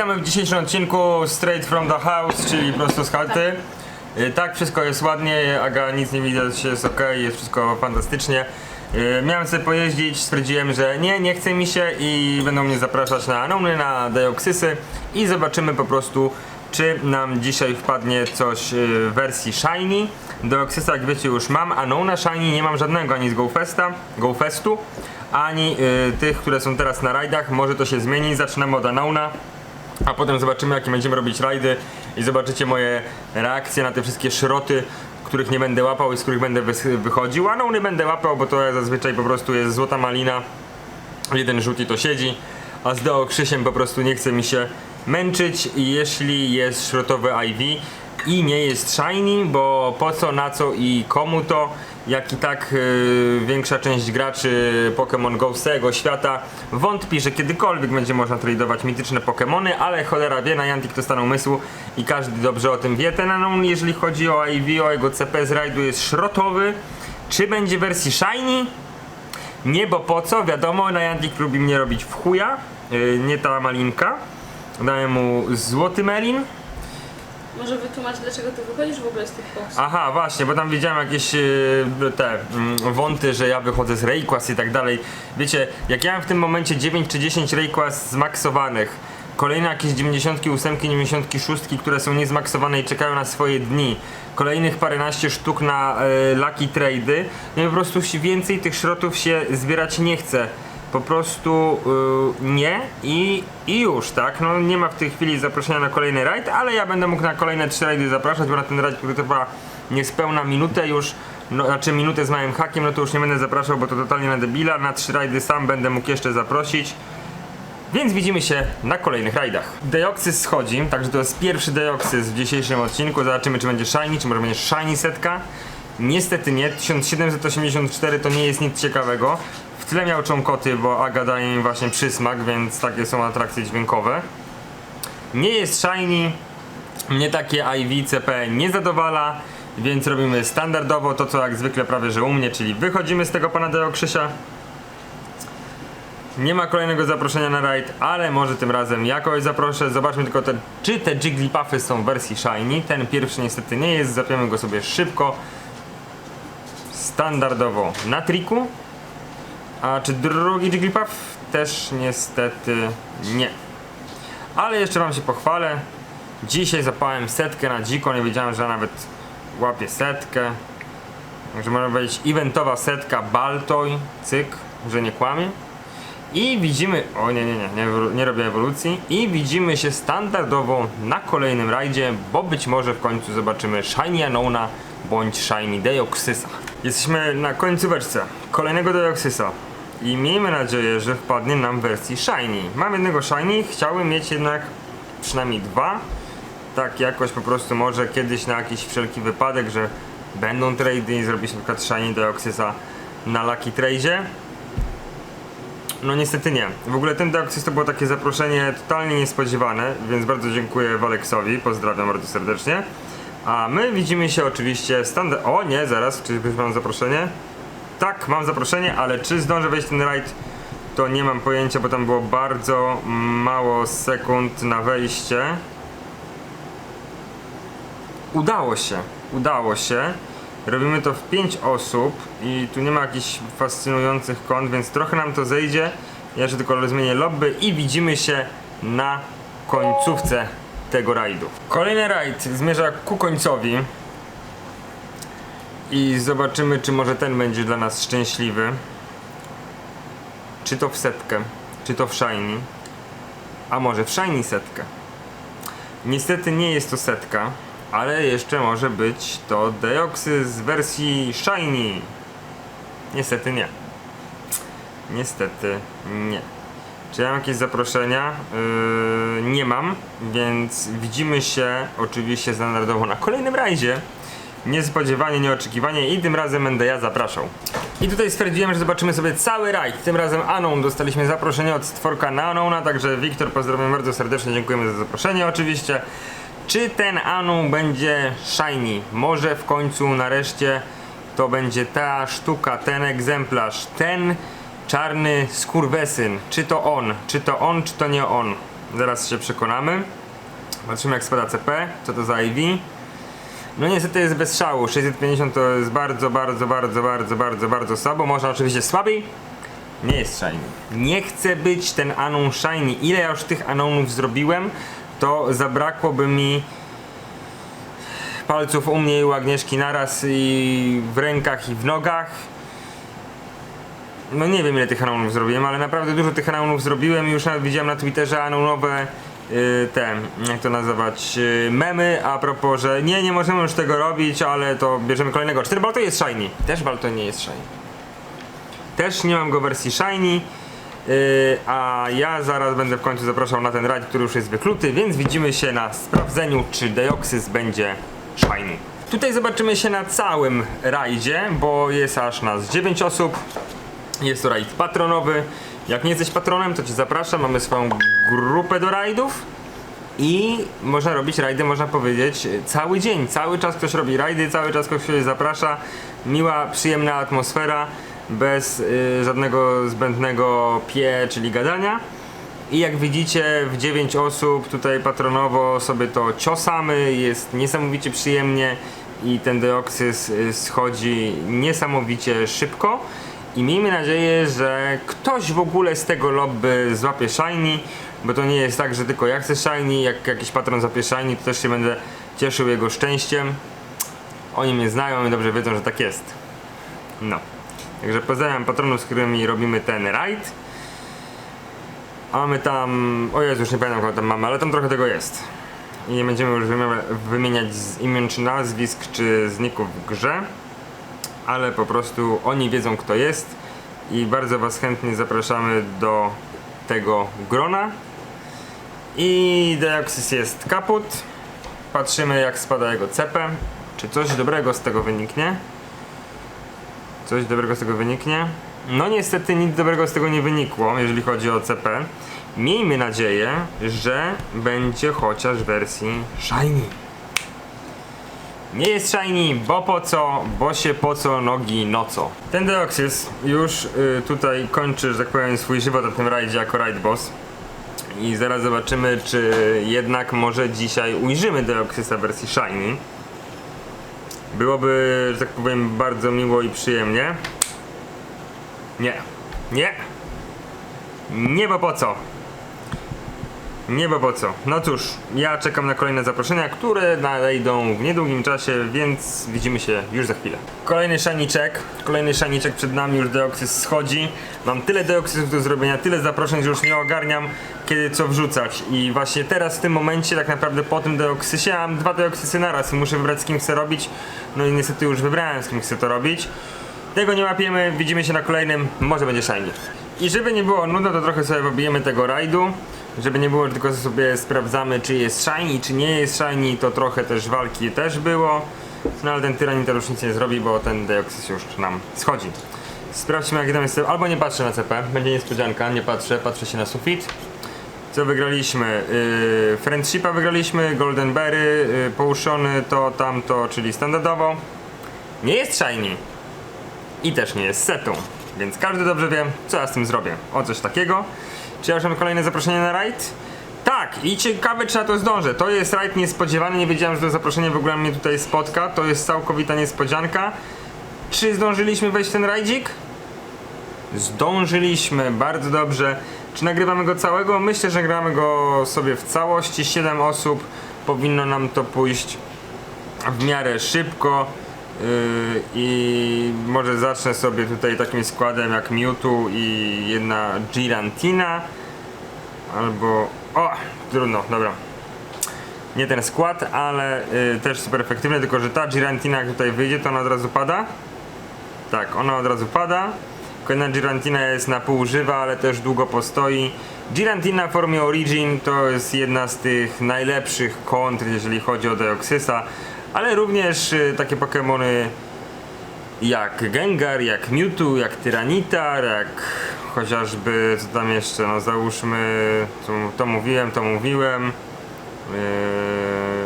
Witamy w dzisiejszym odcinku Straight from the House, czyli prosto z chaty. Y, Tak, wszystko jest ładnie, Aga nic nie widać, jest ok, jest wszystko fantastycznie. Y, Miałem sobie pojeździć, stwierdziłem, że nie, nie chce mi się i będą mnie zapraszać na anony, na deoksysy i zobaczymy po prostu, czy nam dzisiaj wpadnie coś y, w wersji Shiny. Deoksysa, jak wiecie, już mam, Anona Shiny nie mam żadnego ani z GoFesta, GoFestu, ani y, tych, które są teraz na rajdach. Może to się zmieni, zaczynamy od Anona. A potem zobaczymy jakie będziemy robić rajdy i zobaczycie moje reakcje na te wszystkie szroty, których nie będę łapał i z których będę wychodził. A no nie będę łapał, bo to zazwyczaj po prostu jest złota malina. Jeden i to siedzi. A z Deo Krzysiem po prostu nie chce mi się męczyć i jeśli jest szrotowy IV i nie jest shiny, bo po co, na co i komu to, jak i tak yy, większa część graczy Pokémon Go z całego świata wątpi, że kiedykolwiek będzie można tradować mityczne Pokémony, ale cholera wie, na Niantic to stan umysłu i każdy dobrze o tym wie. Ten Anon, jeżeli chodzi o IV, o jego CP z rajdu jest szrotowy. Czy będzie w wersji shiny? Nie, bo po co? Wiadomo, Niantic lubi mnie robić w chuja, yy, nie ta malinka. Dałem mu złoty melin. Może wytłumacz, dlaczego ty wychodzisz w ogóle z tych boksów? Aha, właśnie, bo tam widziałem jakieś yy, te mm, wąty, że ja wychodzę z Rayquaza i tak dalej. Wiecie, jak ja mam w tym momencie 9 czy 10 Rayquaz zmaksowanych, kolejne jakieś 98, 96, które są niezmaksowane i czekają na swoje dni, kolejnych paręnaście sztuk na yy, Lucky Trady, no i po prostu więcej tych szrotów się zbierać nie chce. Po prostu yy, nie i, i już, tak? No nie ma w tej chwili zaproszenia na kolejny rajd, ale ja będę mógł na kolejne trzy rajdy zapraszać, bo na ten rajd, który trwa niespełna minutę już, no, znaczy minutę z małym hakiem, no to już nie będę zapraszał, bo to totalnie na debila. Na trzy rajdy sam będę mógł jeszcze zaprosić. Więc widzimy się na kolejnych rajdach. Deoksys schodzi, także to jest pierwszy Deoksys w dzisiejszym odcinku. Zobaczymy, czy będzie shiny, czy może będzie shiny setka. Niestety nie, 1784 to nie jest nic ciekawego. W tle miał czonkoty, bo Aga daje im właśnie przysmak, więc takie są atrakcje dźwiękowe. Nie jest shiny, mnie takie IV CP nie zadowala, więc robimy standardowo to, co jak zwykle prawie że u mnie, czyli wychodzimy z tego pana Deo Krzysia. Nie ma kolejnego zaproszenia na raid, ale może tym razem jakoś zaproszę. Zobaczmy tylko, te, czy te Jigglypuffy są w wersji Shiny. Ten pierwszy niestety nie jest, zapiemy go sobie szybko. Standardowo na triku. A czy drugi Jigglypuff? Też niestety nie. Ale jeszcze wam się pochwalę. Dzisiaj zapałem setkę na dziko, nie wiedziałem, że nawet łapię setkę. Także można powiedzieć eventowa setka Baltoj, cyk, że nie kłamie. I widzimy, o nie, nie, nie, nie, nie robię ewolucji. I widzimy się standardowo na kolejnym rajdzie, bo być może w końcu zobaczymy Shiny Anona bądź Shiny Deoxysa. Jesteśmy na końcóweczce kolejnego Deoxysa. I miejmy nadzieję, że wpadnie nam w wersji Shiny. Mam jednego Shiny, chciałbym mieć jednak przynajmniej dwa. Tak jakoś po prostu może kiedyś na jakiś wszelki wypadek, że będą trady i zrobić na przykład Shiny Deoxysa na Lucky Trade. No niestety nie. W ogóle ten Deoxys to było takie zaproszenie totalnie niespodziewane, więc bardzo dziękuję Waleksowi, pozdrawiam bardzo serdecznie. A my widzimy się oczywiście standard... O nie, zaraz, czy już mam zaproszenie? Tak, mam zaproszenie, ale czy zdążę wejść ten rajd? To nie mam pojęcia, bo tam było bardzo mało sekund na wejście. Udało się, udało się. Robimy to w 5 osób i tu nie ma jakichś fascynujących kont, więc trochę nam to zejdzie. Ja jeszcze tylko rozmienię lobby i widzimy się na końcówce tego rajdu. Kolejny rajd zmierza ku końcowi. I zobaczymy, czy może ten będzie dla nas szczęśliwy. Czy to w setkę, czy to w shiny. A może w shiny setkę. Niestety nie jest to setka, ale jeszcze może być to Deoxys z wersji Shiny. Niestety nie. Niestety nie. Czy ja mam jakieś zaproszenia? Yy, nie mam, więc widzimy się oczywiście standardowo na kolejnym rajdzie. Niespodziewanie, nieoczekiwanie i tym razem będę ja zapraszał. I tutaj stwierdziłem, że zobaczymy sobie cały rajd. Tym razem Anon dostaliśmy zaproszenie od stworka na Anona, także Wiktor pozdrawiam bardzo serdecznie, dziękujemy za zaproszenie oczywiście. Czy ten Anon będzie shiny? Może w końcu nareszcie to będzie ta sztuka, ten egzemplarz, ten czarny skurwesyn. Czy to on? Czy to on, czy to nie on? Zaraz się przekonamy. Patrzymy jak spada CP, co to za IV. No niestety jest bez szału, 650 to jest bardzo, bardzo, bardzo, bardzo, bardzo, bardzo słabo. Można oczywiście słabiej. Nie jest shiny. Nie chcę być ten Anon shiny. Ile ja już tych Anonów zrobiłem, to zabrakłoby mi palców u mnie i u Agnieszki naraz i w rękach i w nogach. No nie wiem ile tych anonów zrobiłem, ale naprawdę dużo tych anonów zrobiłem i już nawet widziałem na Twitterze anonowe te, jak to nazywać, y, memy a propos, że nie, nie możemy już tego robić, ale to bierzemy kolejnego. 4 Balto jest shiny. Też Balto nie jest shiny. Też nie mam go w wersji shiny. y, a ja zaraz będę w końcu zapraszał na ten rajd, który już jest wykluty, więc widzimy się na sprawdzeniu, czy Deoxys będzie shiny. Tutaj zobaczymy się na całym rajdzie, bo jest aż nas 9 osób. Jest to rajd patronowy. Jak nie jesteś patronem, to cię zapraszam. Mamy swoją grupę do rajdów. I można robić rajdy, można powiedzieć, cały dzień. Cały czas ktoś robi rajdy, cały czas ktoś się zaprasza. Miła, przyjemna atmosfera, bez y, żadnego zbędnego pie, czyli gadania. I jak widzicie, w 9 osób tutaj patronowo sobie to ciosamy. Jest niesamowicie przyjemnie i ten deoksys y, schodzi niesamowicie szybko. I miejmy nadzieję, że ktoś w ogóle z tego lobby złapie shiny, bo to nie jest tak, że tylko ja chcę shiny, jak jakiś patron złapie shiny, to też się będę cieszył jego szczęściem. Oni mnie znają i dobrze wiedzą, że tak jest. No. Także pozdrawiam patronów, z którymi robimy ten raid. Mamy tam... O Jezu, już nie pamiętam kogo tam mamy, ale tam trochę tego jest. I nie będziemy już wymienia- wymieniać z imion czy nazwisk, czy zników w grze ale po prostu oni wiedzą kto jest i bardzo Was chętnie zapraszamy do tego grona. I Deoxys jest kaput. Patrzymy jak spada jego cepę. Czy coś dobrego z tego wyniknie? Coś dobrego z tego wyniknie? No niestety nic dobrego z tego nie wynikło, jeżeli chodzi o CP. Miejmy nadzieję, że będzie chociaż w wersji Shiny. Nie jest shiny, bo po co, bo się po co nogi noco. Ten Deoxys już y, tutaj kończy, że tak powiem, swój żywot na tym rajdzie jako raid boss. I zaraz zobaczymy, czy jednak może dzisiaj ujrzymy Deoxysa w wersji shiny. Byłoby, że tak powiem, bardzo miło i przyjemnie. Nie. Nie. Nie, bo po co? Nie, bo po co? No cóż, ja czekam na kolejne zaproszenia, które nadejdą w niedługim czasie, więc widzimy się już za chwilę. Kolejny szaniczek, kolejny szaniczek przed nami, już Deoxys schodzi. Mam tyle Deoxysów do zrobienia, tyle zaproszeń, że już nie ogarniam, kiedy co wrzucać. I właśnie teraz, w tym momencie, tak naprawdę po tym Deoxysie, mam dwa Deoxysy naraz i muszę wybrać z kim chcę robić. No i niestety już wybrałem z kim chcę to robić. Tego nie łapiemy, widzimy się na kolejnym, może będzie shiny. I żeby nie było nudno, to trochę sobie pobijemy tego rajdu. Żeby nie było, że tylko sobie sprawdzamy, czy jest shiny, czy nie jest shiny, to trochę też walki też było. No ale ten tyranin już nic nie zrobi, bo ten Deoxys już nam schodzi. Sprawdźmy jakie tam jest, albo nie patrzę na CP, będzie niespodzianka, nie patrzę, patrzę się na sufit. Co wygraliśmy? Yy, Friendshipa wygraliśmy, Golden Berry, yy, połuszony to, tamto, czyli standardowo. Nie jest shiny i też nie jest setą. Więc każdy dobrze wie, co ja z tym zrobię. O coś takiego. Czy ja już mam kolejne zaproszenie na rajd? Tak, i ciekawe czy na to zdążę. To jest rajd niespodziewany, nie wiedziałem, że to zaproszenie w ogóle mnie tutaj spotka. To jest całkowita niespodzianka. Czy zdążyliśmy wejść w ten rajdzik? Zdążyliśmy, bardzo dobrze. Czy nagrywamy go całego? Myślę, że nagramy go sobie w całości. 7 osób powinno nam to pójść w miarę szybko. Yy, I może zacznę sobie tutaj takim składem jak Mewtwo i jedna Girantina. Albo. O! Trudno, dobra. Nie ten skład, ale yy, też super efektywny, tylko że ta Girantina jak tutaj wyjdzie, to ona od razu pada. Tak, ona od razu pada. Kolejna Girantina jest na pół żywa, ale też długo postoi. Girantina w formie Origin to jest jedna z tych najlepszych kontr, jeżeli chodzi o Deoxysa, ale również y, takie Pokémony jak Gengar, jak Mewtwo, jak Tyranitar, jak chociażby, co tam jeszcze, no załóżmy, to, to mówiłem, to mówiłem. Yy,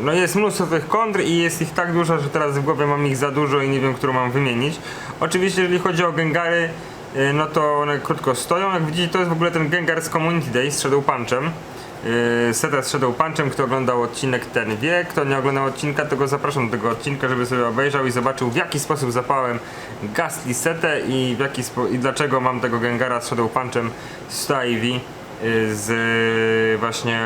No jest mnóstwo tych kontr i jest ich tak dużo, że teraz w głowie mam ich za dużo i nie wiem, którą mam wymienić. Oczywiście jeżeli chodzi o Gengary, yy, no to one krótko stoją. Jak widzicie to jest w ogóle ten Gengar z Community Day z Shadow Punchem. Yy, Seta z Shadow Punchem, kto oglądał odcinek ten wie, kto nie oglądał odcinka to go zapraszam do tego odcinka, żeby sobie obejrzał i zobaczył w jaki sposób zapałem Ghastly Setę i w jaki i dlaczego mam tego Gengara z Shadow Punchem z Ivy yy, z yy, właśnie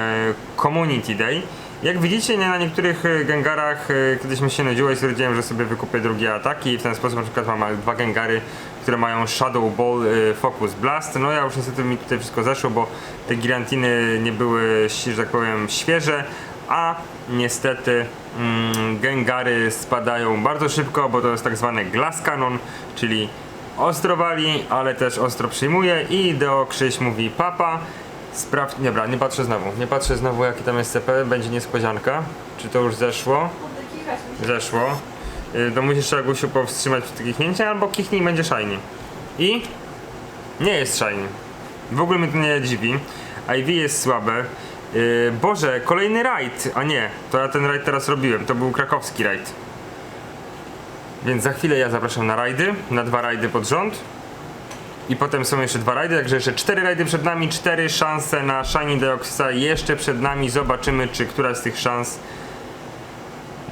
Community Day. Jak widzicie, nie na niektórych y, Gengarach y, kiedyś mi się nudziło i stwierdziłem, że sobie wykupię drugie ataki i w ten sposób na przykład mam dwa Gengary, które mają Shadow Ball, y, Focus Blast. No ja już niestety mi tutaj wszystko zeszło, bo te gigantiny nie były, że tak powiem, świeże, a niestety mm, Gengary spadają bardzo szybko, bo to jest tak zwany Glass Cannon, czyli ostro wali, ale też ostro przyjmuje i Deo Krzyś mówi papa. Sprawdź, dobra, nie patrzę znowu, nie patrzę znowu jaki tam jest CP, będzie niespodzianka. Czy to już zeszło? Zeszło. Y, To musisz trzeba Gusiu powstrzymać przed kichnięciem, albo kichnij będzie shiny. I? Nie jest shiny. W ogóle mnie to nie dziwi. IV jest słabe. Yy, Boże, kolejny rajd! A nie, to ja ten rajd teraz robiłem, to był krakowski rajd. Więc za chwilę ja zapraszam na rajdy, na dwa rajdy pod rząd. I potem są jeszcze dwa rajdy, także jeszcze cztery rajdy przed nami, cztery szanse na Shiny Deoxysa jeszcze przed nami. Zobaczymy, czy któraś z tych szans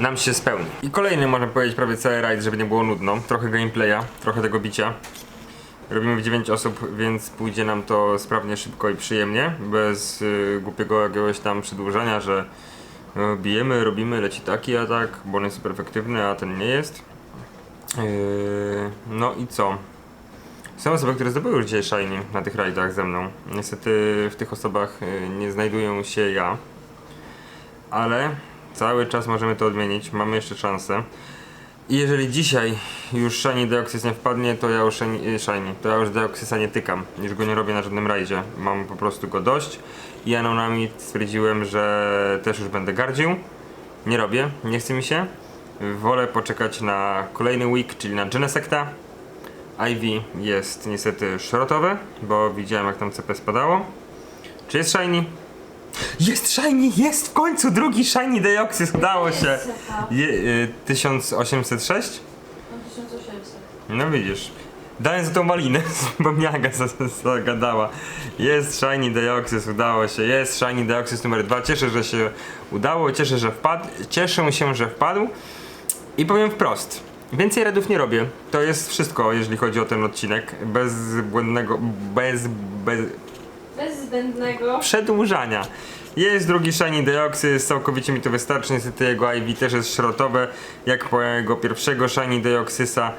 nam się spełni. I kolejny, można powiedzieć, prawie cały rajd, żeby nie było nudno. Trochę gameplaya, trochę tego bicia. Robimy w 9 osób, więc pójdzie nam to sprawnie, szybko i przyjemnie, bez y, głupiego jakiegoś tam przedłużania, że y, bijemy, robimy, leci taki atak, bo on jest super efektywny, a ten nie jest. Yy, no i co? Są osoby, które zdobyły już dzisiaj Shiny na tych rajdach ze mną. Niestety w tych osobach y, nie znajdują się ja. Ale cały czas możemy to odmienić, mamy jeszcze szansę. I jeżeli dzisiaj już Shiny Deoxys nie wpadnie, to ja już Shiny, y, shiny, to ja już Deoxysa nie tykam, już go nie robię na żadnym rajdzie. Mam po prostu go dość. I Anonami stwierdziłem, że też już będę gardził. Nie robię, nie chce mi się. Wolę poczekać na kolejny week, czyli na Genesecta. Ivy jest niestety szrotowe, bo widziałem jak tam CP spadało. Czy jest shiny? Jest shiny, jest w końcu drugi shiny Deoxys, udało się. Je, y, 1806? Mam 1800. No widzisz. Dałem za tą malinę, bo miaga za- za- zagadała. Jest Shiny Deoxys, udało się. Jest Shiny Deoxys numer 2. Cieszę, że się udało, cieszę, że wpadł. Cieszę się, że wpadł. I powiem wprost. Więcej redów nie robię. To jest wszystko, jeżeli chodzi o ten odcinek. Bez błędnego, bez, bez, Bez zbędnego. przedłużania. Jest drugi Shiny Deoxys, całkowicie mi to wystarczy, niestety jego IV też jest szrotowe, jak po jego pierwszego Shiny Deoxysa,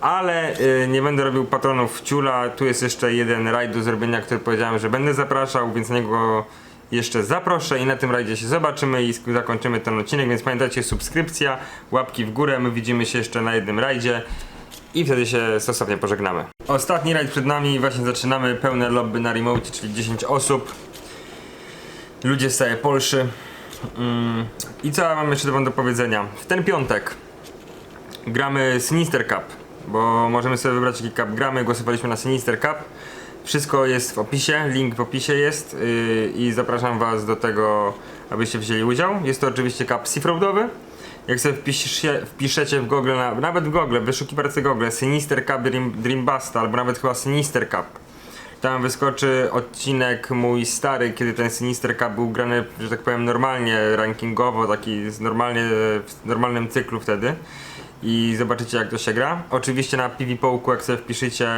ale y, nie będę robił patronów ciula, tu jest jeszcze jeden rajd do zrobienia, który powiedziałem, że będę zapraszał, więc niego jeszcze zaproszę i na tym rajdzie się zobaczymy i zakończymy ten odcinek, więc pamiętajcie, subskrypcja, łapki w górę, my widzimy się jeszcze na jednym rajdzie i wtedy się stosownie pożegnamy. Ostatni rajd przed nami, właśnie zaczynamy pełne lobby na remote, czyli 10 osób. Ludzie z całej Polszy. Mm. I co ja mam jeszcze do powiedzenia? W ten piątek gramy Sinister Cup, bo możemy sobie wybrać jaki cup gramy. Głosowaliśmy na Sinister Cup. Wszystko jest w opisie, link w opisie jest yy, i zapraszam was do tego, abyście wzięli udział. Jest to oczywiście cup seafroadowy. Jak sobie wpiszecie, wpiszecie w Google, na, nawet w Google, w wyszukiwarce Google Sinister Cup Dream, Dream Busta albo nawet chyba Sinister Cup tam wyskoczy odcinek mój stary, kiedy ten Sinister Cup był grany, że tak powiem, normalnie, rankingowo, taki z normalnie, w normalnym cyklu wtedy. I zobaczycie jak to się gra. Oczywiście na PvPołku, jak sobie wpiszecie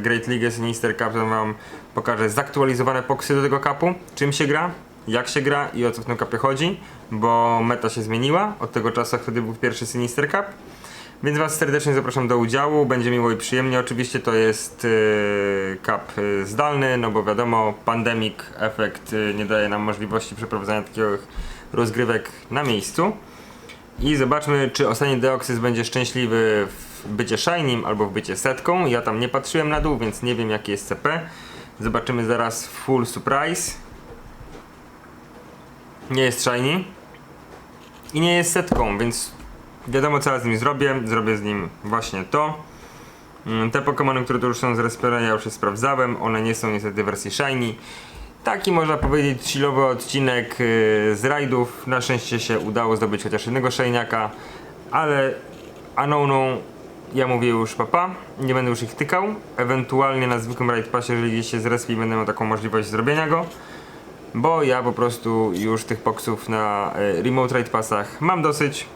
Great League Sinister Cup, to wam pokażę zaktualizowane poksy do tego kapu, czym się gra, jak się gra i o co w tym kapie chodzi, bo meta się zmieniła od tego czasu, jak wtedy był pierwszy Sinister Cup. Więc Was serdecznie zapraszam do udziału, będzie miło i przyjemnie. Oczywiście to jest yy, cup yy, zdalny, no bo wiadomo, pandemic efekt yy, nie daje nam możliwości przeprowadzania takich rozgrywek na miejscu. I zobaczmy, czy ostatni Deoxys będzie szczęśliwy w bycie Shinym albo w bycie setką. Ja tam nie patrzyłem na dół, więc nie wiem jaki jest CP. Zobaczymy zaraz full surprise. Nie jest Shiny. I nie jest setką, więc wiadomo co ja z nim zrobię. Zrobię z nim właśnie to. Mm, Te Pokémony, które tu już są z Respera, ja już je sprawdzałem. One nie są niestety w wersji Shiny. Taki można powiedzieć chillowy odcinek yy, z rajdów. Na szczęście się udało zdobyć chociaż jednego Shinyaka, ale Anouną ja mówię już papa, nie będę już ich tykał. Ewentualnie na zwykłym raid passie, jeżeli gdzieś się zrespi, będę miał taką możliwość zrobienia go. bo ja po prostu już tych boksów na e, Remote Ride Passach mam dosyć.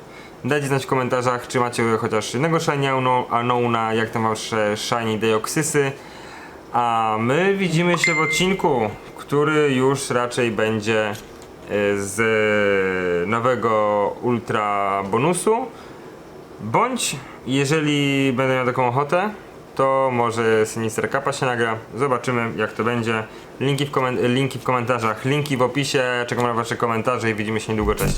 Dajcie znać w komentarzach, czy macie chociaż jednego Shiny Unknowna, jak tam wasze Shiny Deoxysy. A my widzimy się w odcinku, który już raczej będzie e, z nowego Ultra Bonusu. Bądź jeżeli będę miał taką ochotę, to może Sinister Kappa się nagra. Zobaczymy jak to będzie. Linki w, linki w komentarzach, linki w opisie. Czekam na wasze komentarze i widzimy się niedługo. Cześć.